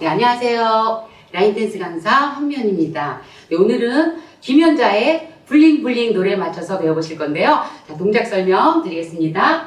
네, 안녕하세요. 라인댄스 강사 한면입니다. 네, 오늘은 김연자의 블링블링 노래에 맞춰서 배워보실 건데요. 자, 동작 설명 드리겠습니다.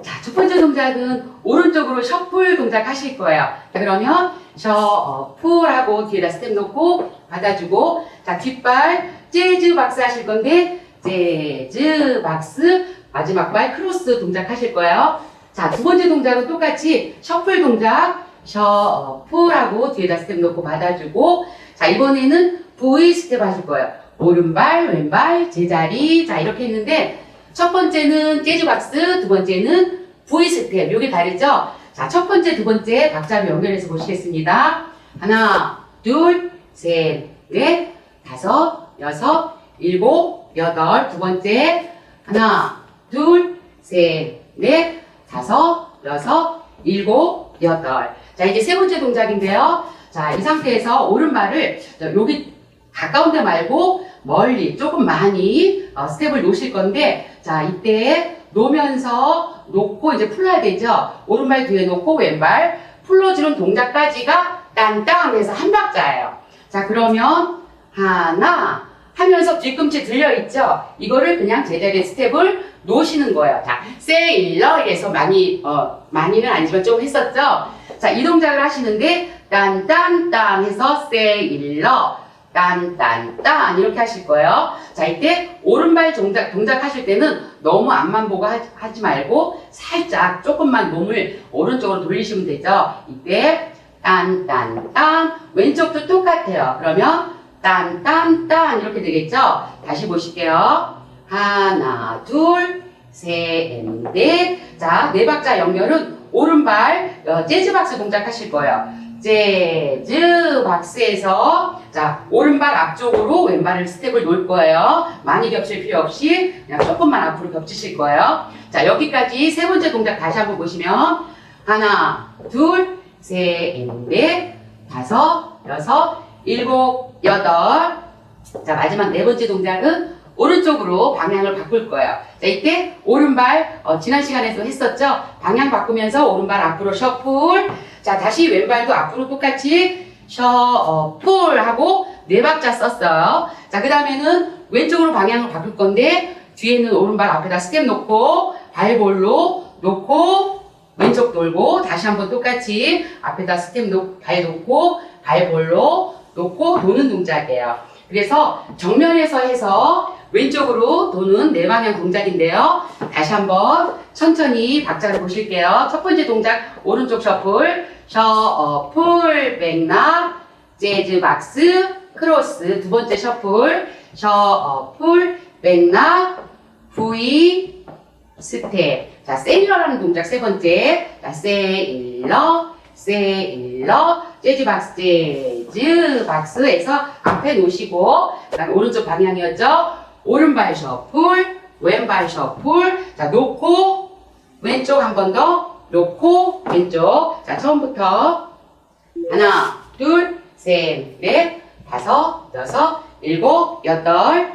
자, 첫 번째 동작은 오른쪽으로 셔플 동작 하실 거예요. 자, 그러면 셔플 하고 뒤에다 스텝 놓고 받아주고 자, 뒷발 재즈 박스 하실 건데 재즈 박스 마지막 발 크로스 동작 하실 거예요. 자, 두 번째 동작은 똑같이 셔플 동작 셔플하고 뒤에다 스텝 놓고 받아주고 자 이번에는 V 스텝 하실 거예요. 오른발 왼발 제자리 자 이렇게 했는데 첫 번째는 재즈 박스 두 번째는 V 스텝 요게 다르죠? 자 첫 번째 두 번째 박자를 연결해서 보시겠습니다. 하나 둘 셋 넷 다섯 여섯 일곱 여덟 두 번째. 하나 둘 셋 넷 다섯 여섯 일곱 여덟 자, 이제 세 번째 동작인데요. 자, 이 상태에서 오른발을 자, 여기 가까운 데 말고 멀리 조금 많이 어, 스텝을 놓으실 건데 자, 이때 놓으면서 놓고 이제 풀어야 되죠. 오른발 뒤에 놓고 왼발 풀어주는 동작까지가 딴땅 해서 한 박자예요. 자, 그러면 하나 하면서 뒤꿈치 들려있죠? 이거를 그냥 제자리에 스텝을 놓으시는 거예요. 자, 세일러 이래서 많이, 어, 많이는 아니지만 좀 했었죠? 자, 이 동작을 하시는데, 딴딴딴 해서 세일러, 딴딴딴 이렇게 하실 거예요. 자, 이때 오른발 동작, 동작 하실 때는 너무 앞만 보고 하, 하지 말고 살짝 조금만 몸을 오른쪽으로 돌리시면 되죠. 이때 딴딴딴 왼쪽도 똑같아요. 그러면 딴 딴 딴 이렇게 되겠죠? 다시 보실게요. 하나, 둘, 셋, 넷. 자, 네 박자 연결은 오른발 어, 재즈 박스 동작 하실 거예요. 재즈 박스에서 자 오른발 앞쪽으로 왼발을 스텝을 놓을 거예요. 많이 겹칠 필요 없이 그냥 조금만 앞으로 겹치실 거예요. 자 여기까지 세 번째 동작 다시 한번 보시면 하나, 둘, 셋, 넷, 다섯, 여섯, 일곱, 여덟. 자 마지막 네 번째 동작은 오른쪽으로 방향을 바꿀 거예요. 자, 이때 오른발 어, 지난 시간에도 했었죠. 방향 바꾸면서 오른발 앞으로 셔플. 자, 다시 왼발도 앞으로 똑같이 셔플 하고 네 박자 썼어요. 자, 그 다음에는 왼쪽으로 방향을 바꿀 건데 뒤에는 오른발 앞에다 스텝 놓고 발볼로 놓고 왼쪽 돌고 다시 한번 똑같이 앞에다 스텝 놓, 발 놓고 발볼로 놓고 도는 동작이에요. 그래서 정면에서 해서 왼쪽으로 도는 네 방향 동작인데요. 다시 한번 천천히 박자를 보실게요. 첫 번째 동작 오른쪽 셔플, 셔플, 백락, 재즈 박스, 크로스. 두 번째 셔플, 셔플, 백락, V, 스텝. 자, 세일러라는 동작 세 번째. 자, 세일러, 세일러, 재즈 박스, 재즈 박스에서 앞에 놓으시고, 그다음 오른쪽 방향이었죠? 오른발 셔플, 왼발 셔플. 자, 놓고, 왼쪽 한 번 더, 놓고, 왼쪽. 자, 처음부터. 하나, 둘, 셋, 넷, 다섯, 여섯, 일곱, 여덟,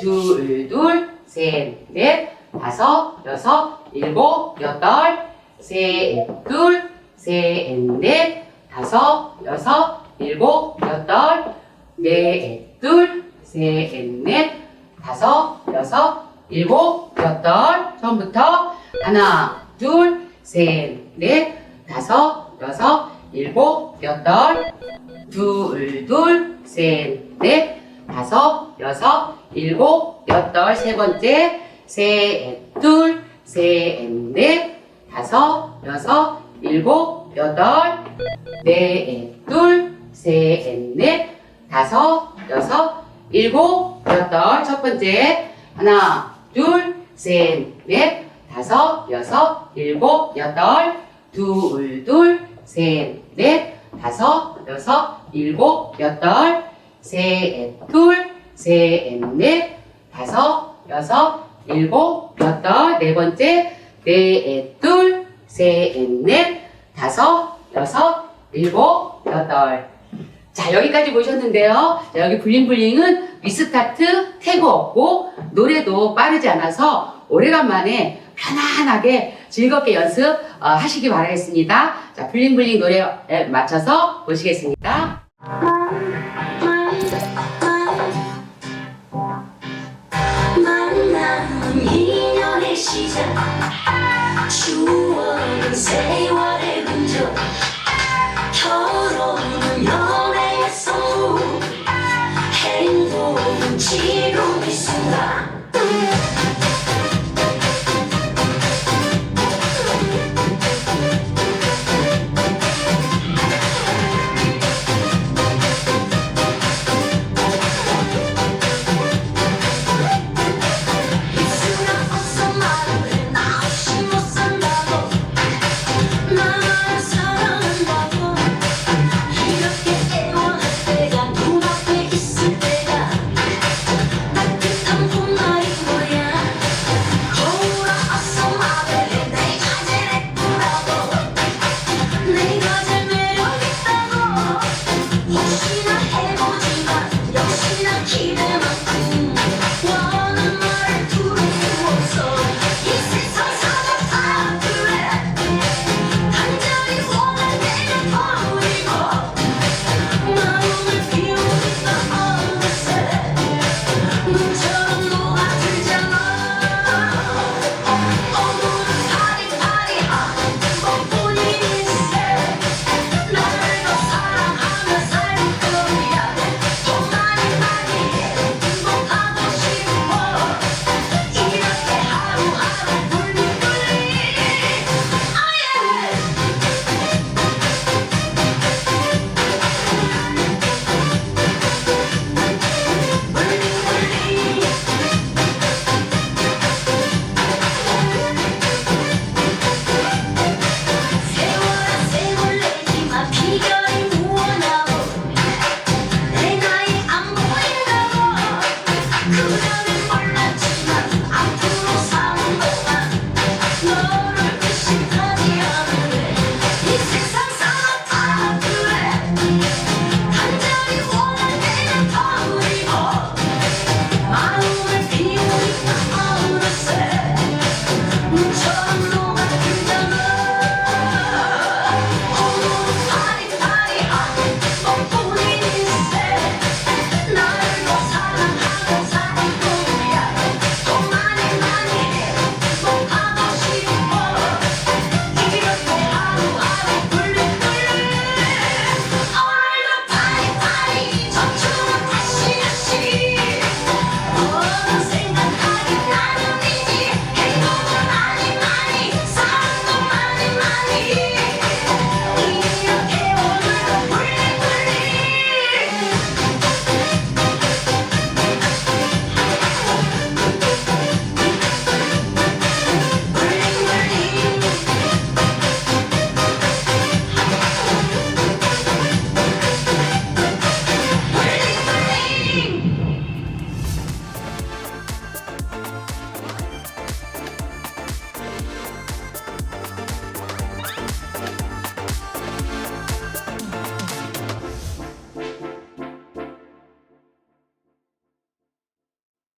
둘, 둘, 셋, 넷, 다섯, 여섯, 일곱, 여덟, 셋, 둘, 셋, 넷, 다섯, 여섯, 일곱, 여덟, 넷, 둘, 셋, 넷, 다섯, 여섯, 일곱, 여덟. 처음부터 하나, 둘, 셋, 넷, 다섯, 여섯, 일곱, 여덟, 둘, 둘, 셋, 넷, 다섯, 여섯, 일곱, 여덟. 세 번째, 셋, 둘, 셋, 넷, 다섯, 여섯, 일곱, 여덟, 넷, 둘, 셋, 넷, 다섯, 여섯, 일곱, 여덟. 첫 번째, 하나, 둘, 셋, 넷, 다섯, 여섯, 일곱, 여덟, 둘, 둘, 셋, 넷, 다섯, 여섯, 일곱, 여덟, 셋, 둘, 셋, 넷, 다섯, 여섯, 일곱, 여덟. 네 번째, 넷, 둘, 셋, 넷, 다섯, 여섯, 일곱, 여덟. 자, 여기까지 보셨는데요. 자, 여기 블링블링은 리스타트, 태그 없고, 노래도 빠르지 않아서 오래간만에 편안하게 즐겁게 연습 어, 하시기 바라겠습니다. 자, 블링블링 노래에 맞춰서 보시겠습니다. 시작 추억은 세월의 show.